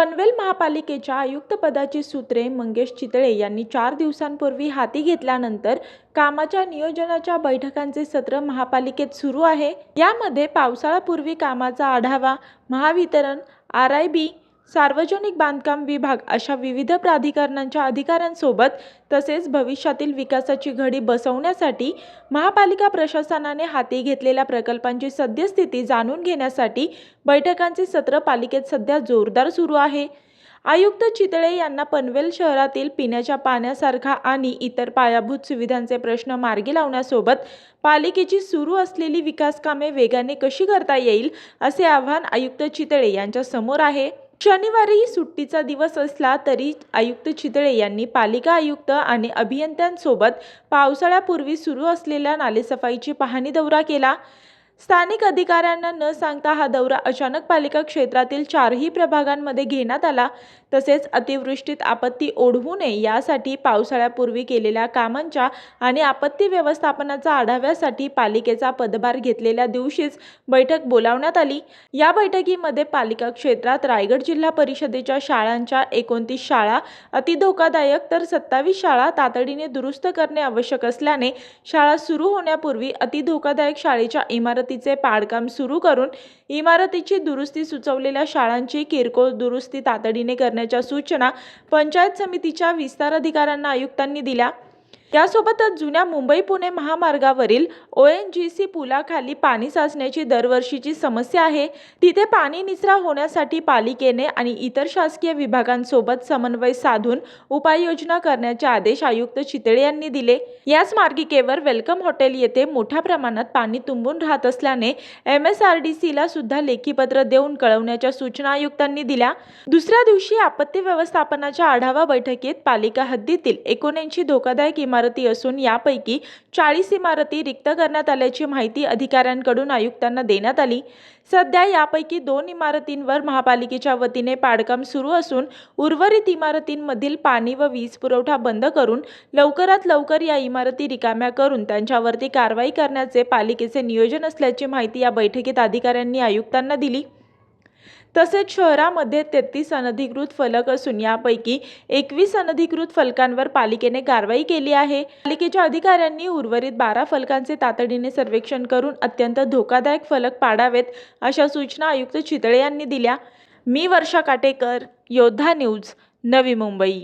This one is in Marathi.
पनवेल महापालिकेच्या आयुक्तपदाची सूत्रे मंगेश चितळे यांनी चार दिवसांपूर्वी हाती घेतल्यानंतर कामाच्या नियोजनाच्या बैठकांचे सत्र महापालिकेत सुरू आहे. यामध्ये पावसाळ्यापूर्वी कामाचा आढावा महावितरण आर आय बी सार्वजनिक बांधकाम विभाग अशा विविध प्राधिकरणांच्या अधिकाऱ्यांसोबत तसेच भविष्यातील विकासाची घडी बसवण्यासाठी महापालिका प्रशासनाने हाती घेतलेल्या प्रकल्पांची सद्यस्थिती जाणून घेण्यासाठी बैठकांचे सत्र पालिकेत सध्या जोरदार सुरू आहे. आयुक्त चितळे यांना पनवेल शहरातील पिण्याच्या पाण्यासारखा आणि इतर पायाभूत सुविधांचे प्रश्न मार्गी लावण्यासोबत पालिकेची सुरू असलेली विकासकामे वेगाने कशी करता येईल असे आव्हान आयुक्त चितळे यांच्या समोर आहे. शनिवारी सुट्टीचा दिवस असला तरी आयुक्त चितळे यांनी पालिका आयुक्त आणि अभियंत्यांसोबत पावसाळ्यापूर्वी सुरू असलेल्या नालेसफाईची पाहणी दौरा केला. स्थानिक अधिकाऱ्यांना न सांगता हा दौरा अचानक पालिका क्षेत्रातील चारही प्रभागांमध्ये घेण्यात आला. तसेच अतिवृष्टीत आपत्ती ओढवू नये यासाठी पावसाळ्यापूर्वी केलेल्या कामांच्या आणि आपत्ती व्यवस्थापनाचा आढाव्यासाठी पालिकेचा पदभार घेतलेल्या दिवशीच बैठक बोलावण्यात आली. या बैठकीमध्ये पालिका क्षेत्रात रायगड जिल्हा परिषदेच्या शाळांच्या एकोणतीस शाळा अतिधोकादायक तर सत्तावीस शाळा तातडीने दुरुस्त करणे आवश्यक असल्याने शाळा सुरू होण्यापूर्वी अतिधोकादायक शाळेच्या इमारतीचे पाडकाम सुरू करून इमारतीची दुरुस्ती सुचवलेल्या शाळांची किरकोळ दुरुस्ती तातडीने करण्याच्या सूचना पंचायत समितीच्या विस्तार अधिकाऱ्यांना आयुक्तांनी दिल्या. यासोबतच जुन्या मुंबई पुणे महामार्गावरील ओ एन जी सी पुलाखाली पाणी साचण्याची दरवर्षीची समस्या आहे. तिथे पाणी निचरा होण्यासाठी पालिकेने आणि इतर शासकीय विभागांसोबत समन्वय साधून उपाययोजना करण्याचे आदेश आयुक्त चितळे यांनी दिले. याच मार्गिकेवर वेलकम हॉटेल येथे मोठ्या प्रमाणात पाणी तुंबून राहत असल्याने एम एस आर डी सीला सुद्धा लेखीपत्र देऊन कळवण्याच्या सूचना आयुक्तांनी दिल्या. दुसऱ्या दिवशी आपत्ती व्यवस्थापनाच्या आढावा बैठकीत पालिका हद्दीतील एकोणऐंशी धोकादायक इमारती असून यापैकी चाळीस इमारती रिक्त करण्यात आल्याची माहिती अधिकाऱ्यांकडून आयुक्तांना देण्यात आली. सध्या यापैकी दोन इमारतींवर महापालिकेच्या वतीने पाडकाम सुरू असून उर्वरित इमारतींमधील पाणी व वीज पुरवठा बंद करून लवकरात लवकर या इमारती रिकाम्या करून त्यांच्यावरती कारवाई करण्याचे पालिकेचे नियोजन असल्याची माहिती या बैठकीत अधिकाऱ्यांनी आयुक्तांना दिली. तसेच शहरामध्ये तेहतीस अनधिकृत फलक असून यापैकी एकवीस अनधिकृत फलकांवर पालिकेने कारवाई केली आहे. पालिकेच्या अधिकाऱ्यांनी उर्वरित बारा फलकांचे तातडीने सर्वेक्षण करून अत्यंत धोकादायक फलक पाडावेत अशा सूचना आयुक्त चितळे यांनी दिल्या. मी वर्षा काटेकर योद्धा न्यूज नवी मुंबई.